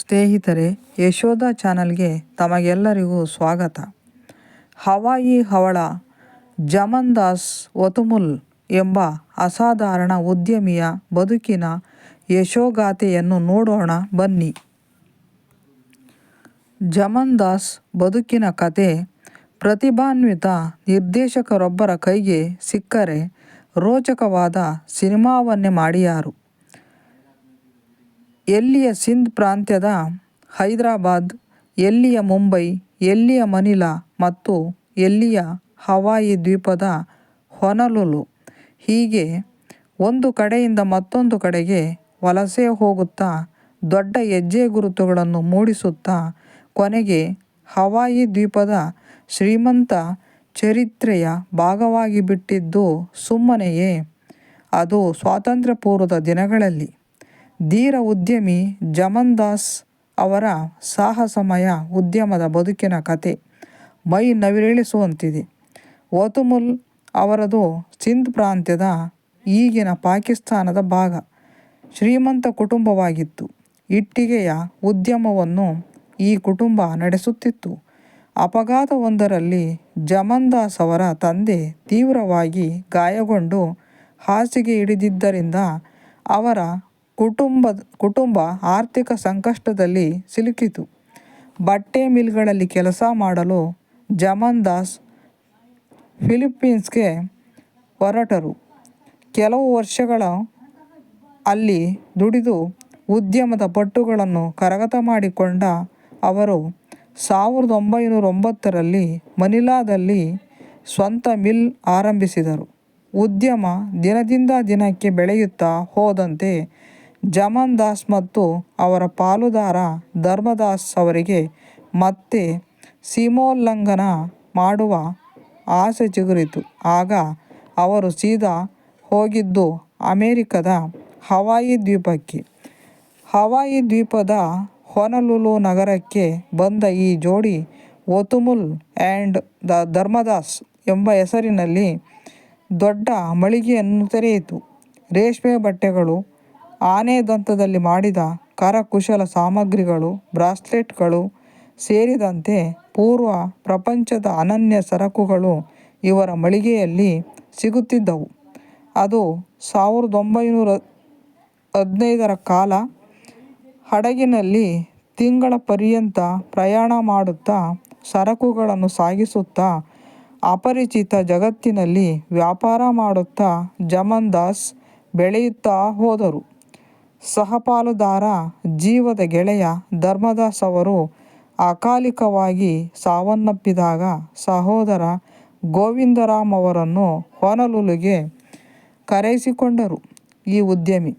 ಸ್ನೇಹಿತರೆ, ಯಶೋಧ ಚಾನಲ್ಗೆ ತಮಗೆಲ್ಲರಿಗೂ ಸ್ವಾಗತ. ಹವಾಯಿ ಹವಳ ಜಮನ್ ದಾಸ್ ವತುಮುಲ್ ಎಂಬ ಅಸಾಧಾರಣ ಉದ್ಯಮಿಯ ಬದುಕಿನ ಯಶೋಗಾಥೆಯನ್ನು ನೋಡೋಣ, ಬನ್ನಿ. ಜಮನ್ ದಾಸ್ ಬದುಕಿನ ಕತೆ ಪ್ರತಿಭಾನ್ವಿತ ನಿರ್ದೇಶಕರೊಬ್ಬರ ಕೈಗೆ ಸಿಕ್ಕರೆ ರೋಚಕವಾದ ಸಿನಿಮಾವನ್ನೇ ಮಾಡಿಯಾರು. ಎಲ್ಲಿಯ ಸಿಂಧ್ ಪ್ರಾಂತ್ಯದ ಹೈದರಾಬಾದ್, ಎಲ್ಲಿಯ ಮುಂಬೈ, ಎಲ್ಲಿಯ ಮನಿಲಾ ಮತ್ತು ಎಲ್ಲಿಯ ಹವಾಯಿ ದ್ವೀಪದ ಹೊನಲುಲು. ಹೀಗೆ ಒಂದು ಕಡೆಯಿಂದ ಮತ್ತೊಂದು ಕಡೆಗೆ ವಲಸೆ ಹೋಗುತ್ತಾ ದೊಡ್ಡ ಹೆಜ್ಜೆ ಗುರುತುಗಳನ್ನು ಮೂಡಿಸುತ್ತಾ ಕೊನೆಗೆ ಹವಾಯಿ ದ್ವೀಪದ ಶ್ರೀಮಂತ ಚರಿತ್ರೆಯ ಭಾಗವಾಗಿ ಬಿಟ್ಟಿದ್ದು ಸುಮ್ಮನೆಯೇ. ಅದು ಸ್ವಾತಂತ್ರ್ಯ ಪೂರ್ವದ ದಿನಗಳಲ್ಲಿ. ಧೀರ ಉದ್ಯಮಿ ಜಮನ್ ದಾಸ್ ಅವರ ಸಾಹಸಮಯ ಉದ್ಯಮದ ಬದುಕಿನ ಕತೆ. ಮೈ ನವಿರೇಳಿಸುವಂತಿದೆ ವತುಮುಲ್ ಅವರದು ಸಿಂಧ್ ಪ್ರಾಂತ್ಯದ ಈಗಿನ ಪಾಕಿಸ್ತಾನದ ಭಾಗ. ಶ್ರೀಮಂತ ಕುಟುಂಬವಾಗಿತ್ತು. ಇಟ್ಟಿಗೆಯ ಉದ್ಯಮವನ್ನು ಈ ಕುಟುಂಬ ನಡೆಸುತ್ತಿತ್ತು. ಅಪಘಾತವೊಂದರಲ್ಲಿ ಜಮನ್ ದಾಸ್ ಅವರ ತಂದೆ ತೀವ್ರವಾಗಿ ಗಾಯಗೊಂಡು ಹಾಸಿಗೆ ಹಿಡಿದಿದ್ದರಿಂದ ಅವರ ಕುಟುಂಬದ, ಕುಟುಂಬ ಆರ್ಥಿಕ ಸಂಕಷ್ಟದಲ್ಲಿ ಸಿಲುಕಿತು. ಬಟ್ಟೆ ಮಿಲ್ಗಳಲ್ಲಿ ಕೆಲಸ ಮಾಡಲು ಜಮನ್ ದಾಸ್ ಫಿಲಿಪ್ಪೀನ್ಸ್ಗೆ ಹೊರಟರು. ಕೆಲವು ವರ್ಷಗಳ ಅಲ್ಲಿ ದುಡಿದು ಉದ್ಯಮದ ಪಟ್ಟುಗಳನ್ನು ಕರಗತ ಮಾಡಿಕೊಂಡ ಅವರು ಸಾವಿರದ ಒಂಬೈನೂರ ಒಂಬತ್ತರಲ್ಲಿ ಮನಿಲಾದಲ್ಲಿ ಸ್ವಂತ ಮಿಲ್ ಆರಂಭಿಸಿದರು. ಉದ್ಯಮ ದಿನದಿಂದ ದಿನಕ್ಕೆ ಬೆಳೆಯುತ್ತಾ ಹೋದಂತೆ ಜಮನ್ ದಾಸ್ ಮತ್ತು ಅವರ ಪಾಲುದಾರ ಧರ್ಮದಾಸ್ ಅವರಿಗೆ ಮತ್ತೆ ಸೀಮೋಲ್ಲಂಘನ ಮಾಡುವ ಆಸೆ ಚಿಗುರಿತು. ಆಗ ಅವರು ಸೀದಾ ಹೋಗಿದ್ದು ಅಮೆರಿಕದ ಹವಾಯಿ ದ್ವೀಪಕ್ಕೆ. ಹವಾಯಿ ದ್ವೀಪದ ಹೊನಲುಲು ನಗರಕ್ಕೆ ಬಂದ ಈ ಜೋಡಿ ಒತುಮುಲ್ ಆ್ಯಂಡ್ ದ ಧರ್ಮದಾಸ್ ಎಂಬ ಹೆಸರಿನಲ್ಲಿ ದೊಡ್ಡ ಮಳಿಗೆಯನ್ನು ತೆರೆಯಿತು. ರೇಷ್ಮೆ ಬಟ್ಟೆಗಳು ಆನೆ ದಂತದಲ್ಲಿ ಮಾಡಿದ ಕರಕುಶಲ ಸಾಮಗ್ರಿಗಳು, ಬ್ರಾಸ್ಲೆಟ್ಗಳು ಸೇರಿದಂತೆ ಪೂರ್ವ ಪ್ರಪಂಚದ ಅನನ್ಯ ಸರಕುಗಳು ಇವರ ಮಳಿಗೆಯಲ್ಲಿ ಸಿಗುತ್ತಿದ್ದವು. ಅದು ಸಾವಿರದ ಒಂಬೈನೂರ ಹದಿನೈದರ ಕಾಲ ಹಡಗಿನಲ್ಲಿ ತಿಂಗಳ ಪರ್ಯಂತ ಪ್ರಯಾಣ ಮಾಡುತ್ತಾ ಸರಕುಗಳನ್ನು ಸಾಗಿಸುತ್ತಾ ಅಪರಿಚಿತ ಜಗತ್ತಿನಲ್ಲಿ ವ್ಯಾಪಾರ ಮಾಡುತ್ತಾ ಜಮನ್ ದಾಸ್ ಬೆಳೆಯುತ್ತಾ ಹೋದರು. ಸಹಪಾಲುದಾರ, ಜೀವದ ಗೆಳೆಯ ಧರ್ಮದಾಸ್ ಅವರು ಅಕಾಲಿಕವಾಗಿ ಸಾವನ್ನಪ್ಪಿದಾಗ ಸಹೋದರ ಗೋವಿಂದರಾಮ್ ಅವರನ್ನು ಹೊನಲುಲುಗೆ ಕರೆಯಿಸಿಕೊಂಡರು. ಈ ಉದ್ಯಮಿ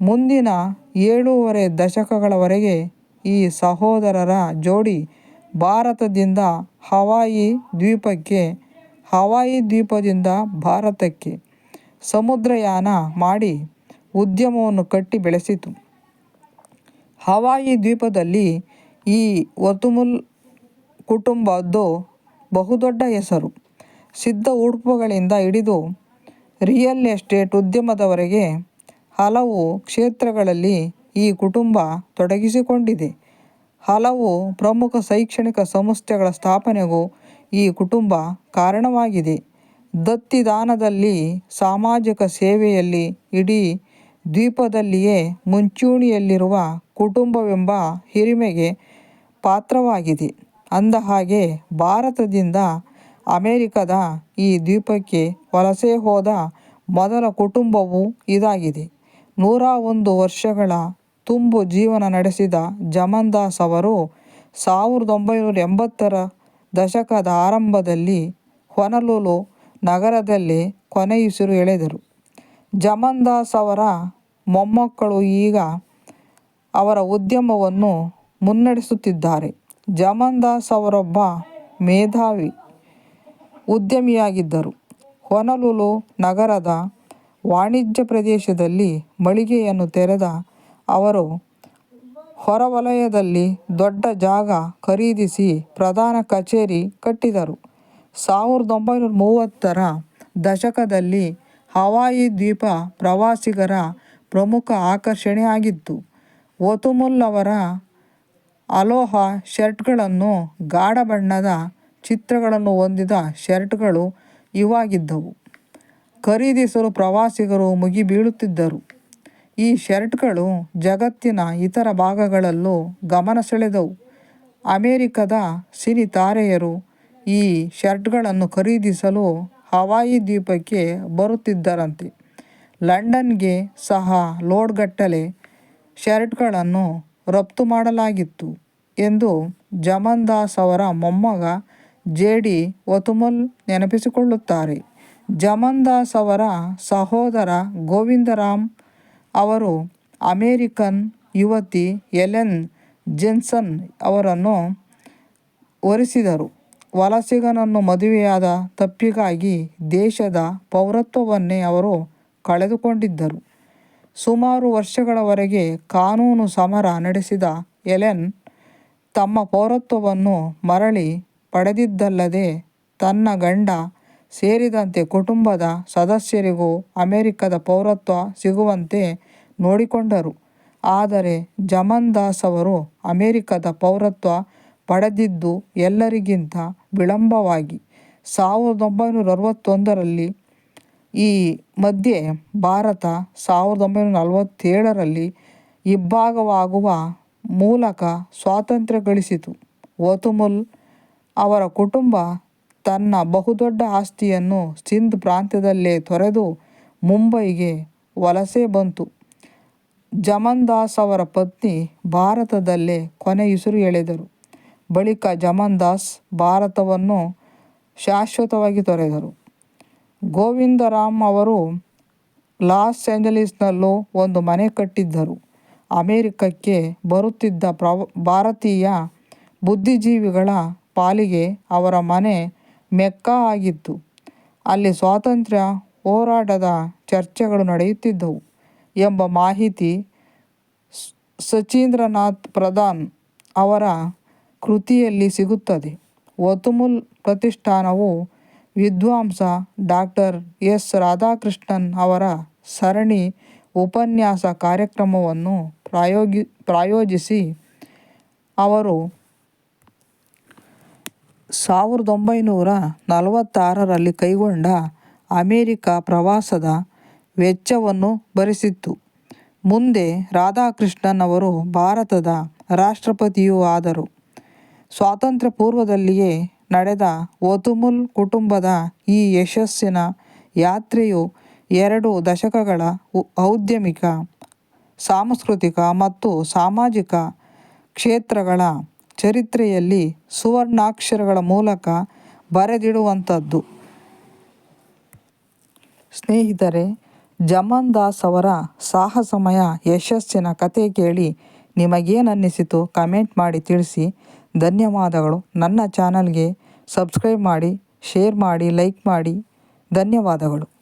ಮುಂದಿನ ಏಳೂವರೆ ದಶಕಗಳವರೆಗೆ ಈ ಸಹೋದರರ ಜೋಡಿ ಭಾರತದಿಂದ ಹವಾಯಿ ದ್ವೀಪಕ್ಕೆ, ಹವಾಯಿ ದ್ವೀಪದಿಂದ ಭಾರತಕ್ಕೆ ಸಮುದ್ರಯಾನ ಮಾಡಿ ಉದ್ಯಮವನ್ನು ಕಟ್ಟಿ ಬೆಳೆಸಿತು. ಹವಾಯಿ ದ್ವೀಪದಲ್ಲಿ ಈ ವತುಮುಲ್ ಕುಟುಂಬದ್ದು ಬಹುದೊಡ್ಡ ಹೆಸರು. ಸಿದ್ಧ ಉಡುಪುಗಳಿಂದ ಹಿಡಿದು ರಿಯಲ್ ಎಸ್ಟೇಟ್ ಉದ್ಯಮದವರೆಗೆ ಹಲವು ಕ್ಷೇತ್ರಗಳಲ್ಲಿ ಈ ಕುಟುಂಬ ತೊಡಗಿಸಿಕೊಂಡಿದೆ. ಹಲವು ಪ್ರಮುಖ ಶೈಕ್ಷಣಿಕ ಸಂಸ್ಥೆಗಳ ಸ್ಥಾಪನೆಗೂ ಈ ಕುಟುಂಬ ಕಾರಣವಾಗಿದೆ. ದತ್ತಿದಾನದಲ್ಲಿ ಸಾಮಾಜಿಕ ಸೇವೆಯಲ್ಲಿ ಇಡೀ ದ್ವೀಪದಲ್ಲಿಯೇ ಮುಂಚೂಣಿಯಲ್ಲಿರುವ ಕುಟುಂಬವೆಂಬ ಹಿರಿಮೆಗೆ ಪಾತ್ರವಾಗಿದೆ. ಅಂದಹಾಗೆ ಭಾರತದಿಂದ ಅಮೆರಿಕದ ಈ ದ್ವೀಪಕ್ಕೆ ವಲಸೆ ಹೋದ ಮೊದಲ ಕುಟುಂಬವೂ ಇದಾಗಿದೆ. ನೂರ ಒಂದು ವರ್ಷಗಳ ತುಂಬು ಜೀವನ ನಡೆಸಿದ ಜಮನ್ ದಾಸ್ ಅವರು ಸಾವಿರದ ಒಂಬೈನೂರ ಎಂಬತ್ತರ ದಶಕದ ಆರಂಭದಲ್ಲಿ ಹೊನಲುಲು ನಗರದಲ್ಲಿ ಕೊನೆಯುಸಿರು ಎಳೆದರು. ಜಮನ್ ದಾಸ್ ಅವರ ಮೊಮ್ಮಕ್ಕಳು ಈಗ ಅವರ ಉದ್ಯಮವನ್ನು ಮುನ್ನಡೆಸುತ್ತಿದ್ದಾರೆ. ಜಮನ್ ದಾಸ್ ಅವರೊಬ್ಬ ಮೇಧಾವಿ ಉದ್ಯಮಿಯಾಗಿದ್ದರು. ಹೊನಲುಲು ನಗರದ ವಾಣಿಜ್ಯ ಪ್ರದೇಶದಲ್ಲಿ ಮಳಿಗೆಯನ್ನು ತೆರೆದ ಅವರು ಹೊರವಲಯದಲ್ಲಿ ದೊಡ್ಡ ಜಾಗ ಖರೀದಿಸಿ ಪ್ರಧಾನ ಕಚೇರಿ ಕಟ್ಟಿದರು. ಸಾವಿರದ ಒಂಬೈನೂರ ಮೂವತ್ತರ ದಶಕದಲ್ಲಿ ಹವಾಯಿ ದ್ವೀಪ ಪ್ರವಾಸಿಗರ ಪ್ರಮುಖ ಆಕರ್ಷಣೆ ಆಗಿತ್ತು. ಓತುಮುಲ್ ಅವರ ಅಲೋಹಾ ಶರ್ಟ್ಗಳನ್ನು ಗಾಢ ಬಣ್ಣದ ಚಿತ್ರಗಳನ್ನು ಹೊಂದಿದ ಶರ್ಟ್ಗಳು ಇವಾಗಿದ್ದವು. ಖರೀದಿಸಲು ಪ್ರವಾಸಿಗರು ಮುಗಿಬೀಳುತ್ತಿದ್ದರು. ಈ ಶರ್ಟ್ಗಳು ಜಗತ್ತಿನ ಇತರ ಭಾಗಗಳಲ್ಲೂ ಗಮನ ಸೆಳೆದವು. ಅಮೆರಿಕದ ಸಿನಿ ತಾರೆಯರು ಈ ಶರ್ಟ್ಗಳನ್ನು ಖರೀದಿಸಲು ಹವಾಯಿ ದ್ವೀಪಕ್ಕೆ ಬರುತ್ತಿದ್ದರಂತೆ. ಲಂಡನ್ಗೆ ಸಹ ಲೋಡ್ಗಟ್ಟಲೆ ಶರ್ಟ್ಗಳನ್ನು ರಫ್ತು ಮಾಡಲಾಗಿತ್ತು ಎಂದು ಜಮನ್ ದಾಸ್ ಅವರ ಮೊಮ್ಮಗ ಜೆ ಡಿ ವತುಮಲ್ ನೆನಪಿಸಿಕೊಳ್ಳುತ್ತಾರೆ. ಜಮನ್ ದಾಸ್ ಅವರ ಸಹೋದರ ಗೋವಿಂದರಾಮ್ ಅವರು ಅಮೇರಿಕನ್ ಯುವತಿ ಎಲೆನ್ ಜೆನ್ಸನ್ ಅವರನ್ನು ಒರೆಸಿದರು. ವಲಸಿಗನನ್ನು ಮದುವೆಯಾದ ತಪ್ಪಿಗಾಗಿ ದೇಶದ ಪೌರತ್ವವನ್ನೇ ಅವರು ಕಳೆದುಕೊಂಡಿದ್ದರು. ಸುಮಾರು ವರ್ಷಗಳವರೆಗೆ ಕಾನೂನು ಸಮರ ನಡೆಸಿದ ಎಲೆನ್ ತಮ್ಮ ಪೌರತ್ವವನ್ನು ಮರಳಿ ಪಡೆದಿದ್ದಲ್ಲದೆ ತನ್ನ ಗಂಡ ಸೇರಿದಂತೆ ಕುಟುಂಬದ ಸದಸ್ಯರಿಗೂ ಅಮೆರಿಕದ ಪೌರತ್ವ ಸಿಗುವಂತೆ ನೋಡಿಕೊಂಡರು. ಆದರೆ ಜಮನ್ ದಾಸ್ ಅವರು ಅಮೆರಿಕದ ಪೌರತ್ವ ಪಡೆದಿದ್ದು ಎಲ್ಲರಿಗಿಂತ ವಿಳಂಬವಾಗಿ. ಸಾವಿರದ ಒಂಬೈನೂರ ಅರವತ್ತೊಂದರಲ್ಲಿ ಈ ಮಧ್ಯೆ ಭಾರತ ಸಾವಿರದ ಒಂಬೈನೂರ ನಲವತ್ತೇಳರಲ್ಲಿ ಇಬ್ಭಾಗವಾಗುವ ಮೂಲಕ ಸ್ವಾತಂತ್ರ್ಯ ಗಳಿಸಿತು ಓತುಮುಲ್ ಅವರ ಕುಟುಂಬ ತನ್ನ ಬಹುದೊಡ್ಡ ಆಸ್ತಿಯನ್ನು ಸಿಂಧ್ ಪ್ರಾಂತ್ಯದಲ್ಲೇ ತೊರೆದು ಮುಂಬೈಗೆ ವಲಸೆ ಬಂತು. ಜಮನ್ ದಾಸ್ ಅವರ ಪತ್ನಿ ಭಾರತದಲ್ಲೇ ಕೊನೆಯುಸಿರು ಎಳೆದರು. ಬಳಿಕ ಜಮನ್ ದಾಸ್ ಭಾರತವನ್ನು ಶಾಶ್ವತವಾಗಿ ತೊರೆದರು. ಗೋವಿಂದರಾಮ್ ಅವರು ಲಾಸ್ ಏಂಜಲೀಸ್ನಲ್ಲೂ ಒಂದು ಮನೆ ಕಟ್ಟಿದ್ದರು. ಅಮೆರಿಕಕ್ಕೆ ಬರುತ್ತಿದ್ದ ಪ್ರವ, ಭಾರತೀಯ ಬುದ್ಧಿಜೀವಿಗಳ ಪಾಲಿಗೆ ಅವರ ಮನೆ ಮೆಕ್ಕ ಆಗಿತ್ತು. ಅಲ್ಲಿ ಸ್ವಾತಂತ್ರ್ಯ ಹೋರಾಟದ ಚರ್ಚೆಗಳು ನಡೆಯುತ್ತಿದ್ದವು ಎಂಬ ಮಾಹಿತಿ ಸಚೀಂದ್ರನಾಥ್ ಪ್ರಧಾನ್ ಅವರ ಕೃತಿಯಲ್ಲಿ ಸಿಗುತ್ತದೆ. ವತುಮುಲ್ ಪ್ರತಿಷ್ಠಾನವು ವಿದ್ವಾಂಸ ಡಾಕ್ಟರ್ ಎಸ್. ರಾಧಾಕೃಷ್ಣನ್ ಅವರ ಸರಣಿ ಉಪನ್ಯಾಸ ಕಾರ್ಯಕ್ರಮವನ್ನು ಪ್ರಾಯೋಗಿ, ಪ್ರಾಯೋಜಿಸಿ ಅವರು ಸಾವಿರದ ಒಂಬೈನೂರ ನಲವತ್ತಾರರಲ್ಲಿ ಕೈಗೊಂಡ ಅಮೆರಿಕ ಪ್ರವಾಸದ ವೆಚ್ಚವನ್ನು ಭರಿಸಿತ್ತು. ಮುಂದೆ ರಾಧಾಕೃಷ್ಣನ್ ಅವರು ಭಾರತದ ರಾಷ್ಟ್ರಪತಿಯೂ ಆದರು. ಸ್ವಾತಂತ್ರ್ಯ ಪೂರ್ವದಲ್ಲಿಯೇ ನಡೆದ ಓತುಮುಲ್ ಕುಟುಂಬದ ಈ ಯಶಸ್ಸಿನ ಯಾತ್ರೆಯು ಎರಡು ದಶಕಗಳ ಔದ್ಯಮಿಕ, ಸಾಂಸ್ಕೃತಿಕ ಮತ್ತು ಸಾಮಾಜಿಕ ಕ್ಷೇತ್ರಗಳ ಚರಿತ್ರೆಯಲ್ಲಿ ಸುವರ್ಣಾಕ್ಷರಗಳ ಮೂಲಕ ಬರೆದಿಡುವಂಥದ್ದು. ಸ್ನೇಹಿತರೆ, ಜಮನ್ ದಾಸ್ ಅವರ ಸಾಹಸಮಯ ಯಶಸ್ಸಿನ ಕತೆ ಕೇಳಿ ನಿಮಗೇನನ್ನಿಸಿತು ಕಮೆಂಟ್ ಮಾಡಿ ತಿಳಿಸಿ. ಧನ್ಯವಾದಗಳು. ನನ್ನ ಚಾನಲ್ಗೆ ಸಬ್ಸ್ಕ್ರೈಬ್ ಮಾಡಿ ಶೇರ್ ಮಾಡಿ ಲೈಕ್ ಮಾಡಿ. ಧನ್ಯವಾದಗಳು.